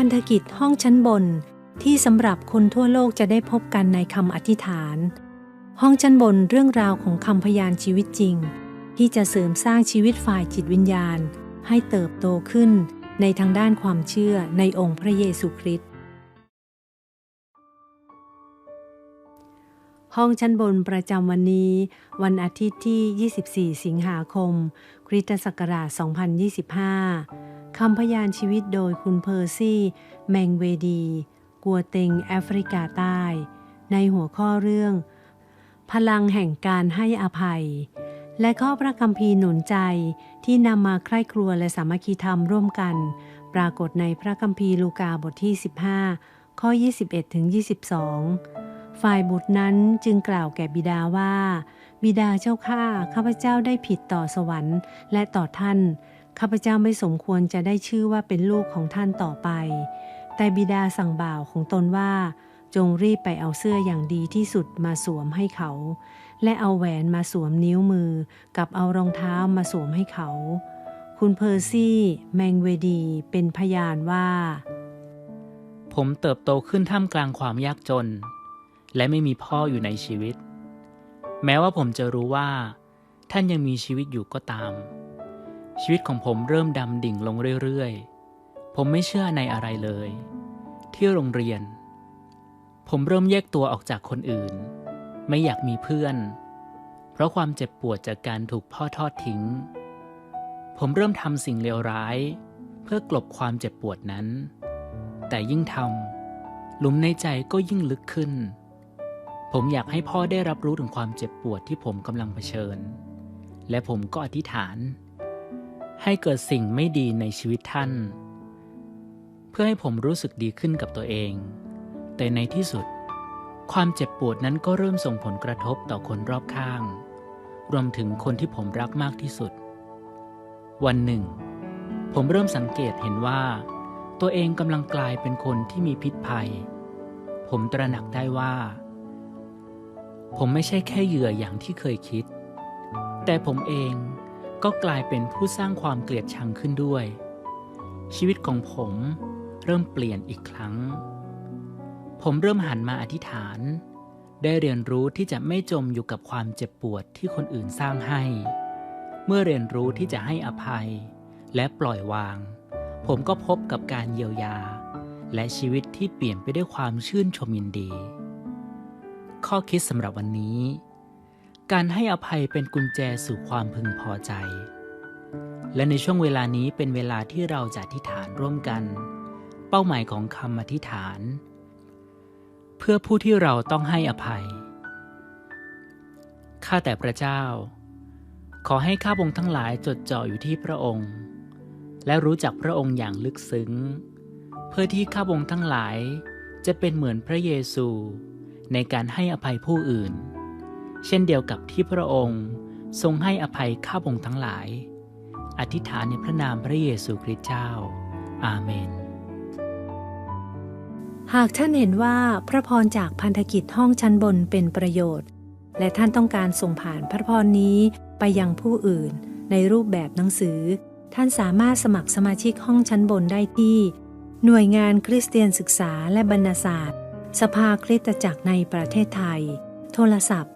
พันธกิจห้องชั้นบนที่สำหรับคนทั่วโลกจะได้พบกันในคำอธิษฐาน ห้องชั้นบนเรื่องราวของคำพยานชีวิตจริง ที่จะเสริมสร้างชีวิตฝ่ายจิตวิญญาณ ให้เติบโตขึ้นในทางด้านความเชื่อในองค์พระเยซูคริสต์ห้องชั้นบนประจำวันนี้ วันอาทิตย์ที่ 24 สิงหาคม คริสตศักราช 2025 คำพยานชีวิตโดยคุณเพอร์ซี่ แมงเวดี กัวเต็งแอฟริกาใต้ ในหัวข้อเรื่อง พลังแห่งการให้อภัย และข้อพระคัมภีร์หนุนใจที่นำมาใคร่ครัวและสามัคคีธรรมร่วมกัน ปรากฏในพระคัมภีร์ลูกาบทที่ 15 ข้อ 21ถึง22 ฝ่ายบุตรนั้นจึงกล่าวแก่บิดาว่า บิดาเจ้าข้าข้าพเจ้าได้ผิดต่อสวรรค์และต่อท่าน ข้าพเจ้าไม่สมควรจะได้ชื่อว่าเป็นลูกของท่านต่อไป แต่บิดาสั่งบ่าวของตนว่า จงรีบไปเอาเสื้ออย่างดีที่สุดมาสวมให้เขา และเอาแหวนมาสวมนิ้วมือ กับเอารองเท้ามาสวมให้เขา คุณเพอร์ซี่แมงเวดีเป็นพยานว่า ผมเติบโตขึ้นท่ามกลางความยากจน และไม่มีพ่ออยู่ในชีวิต แม้ว่าผมจะรู้ว่า ท่านยังมีชีวิตอยู่ก็ตาม ชีวิตของผมเริ่มดำดิ่งลงเรื่อยๆ ผมไม่เชื่อในอะไรเลย ที่โรงเรียน ผมเริ่มแยกตัวออกจากคนอื่น ไม่อยากมีเพื่อน เพราะความเจ็บปวดจากการถูกพ่อทอดทิ้ง ผมเริ่มทำสิ่งเลวร้าย เพื่อกลบความเจ็บปวดนั้น แต่ยิ่งทำหลุมในใจก็ยิ่งลึกขึ้น ผมอยากให้พ่อได้รับรู้ถึงความเจ็บปวดที่ผมกำลังเผชิญ และผมก็อธิษฐาน ให้เกิดสิ่งไม่ดีในชีวิตท่าน เพื่อให้ผมรู้สึกดีขึ้นกับตัวเอง แต่ในที่สุด ความเจ็บปวดนั้นก็เริ่มส่งผลกระทบต่อคนรอบข้าง รวมถึงคนที่ผมรักมากที่สุด วันหนึ่ง ผมเริ่มสังเกตเห็นว่า ตัวเองกำลังกลายเป็นคนที่มีพิษภัย ผมตระหนักได้ว่า ผมไม่ใช่แค่เหยื่ออย่างที่เคยคิด แต่ผมเอง ก็กลายเป็นผู้สร้างความเกลียดชังขึ้นด้วย ชีวิตของผมเริ่มเปลี่ยนอีกครั้ง ผมเริ่มหันมาอธิษฐาน ได้เรียนรู้ที่จะไม่จมอยู่กับความเจ็บปวดที่คนอื่นสร้างให้ เมื่อเรียนรู้ที่จะให้อภัย และปล่อยวาง ผมก็พบกับการเยียวยา และชีวิตที่เปลี่ยนไปด้วยความชื่นชมยินดี ข้อคิดสำหรับวันนี้ การให้อภัยเป็นกุญแจสู่ความพึงพอใจ และในช่วงเวลานี้เป็นเวลาที่เราจะอธิษฐานร่วมกัน เป้าหมายของคำอธิษฐาน เพื่อผู้ที่เราต้องให้อภัย ข้าแต่พระเจ้า ขอให้ข้าพงทั้งหลายจดจ่ออยู่ที่พระองค์ และรู้จักพระองค์อย่างลึกซึ้ง เพื่อที่ข้าพงทั้งหลายจะเป็นเหมือนพระเยซูในการให้อภัยผู้อื่น เช่นเดียวกับที่พระองค์ทรงให้อภัยข้าพงทั้งหลาย อธิษฐานในพระนามพระเยซูคริสต์เจ้า อาเมน หากท่านเห็นว่าพระพรจากพันธกิจห้องชั้นบนเป็นประโยชน์ และท่านต้องการส่งผ่านพระพรนี้ไปยังผู้อื่น ในรูปแบบหนังสือ ท่านสามารถสมัครสมาชิกห้องชั้นบนได้ที่ หน่วยงานคริสเตียนศึกษาและบรรณศาสตร์ สภาคริสตจักรในประเทศไทย โทรศัพท์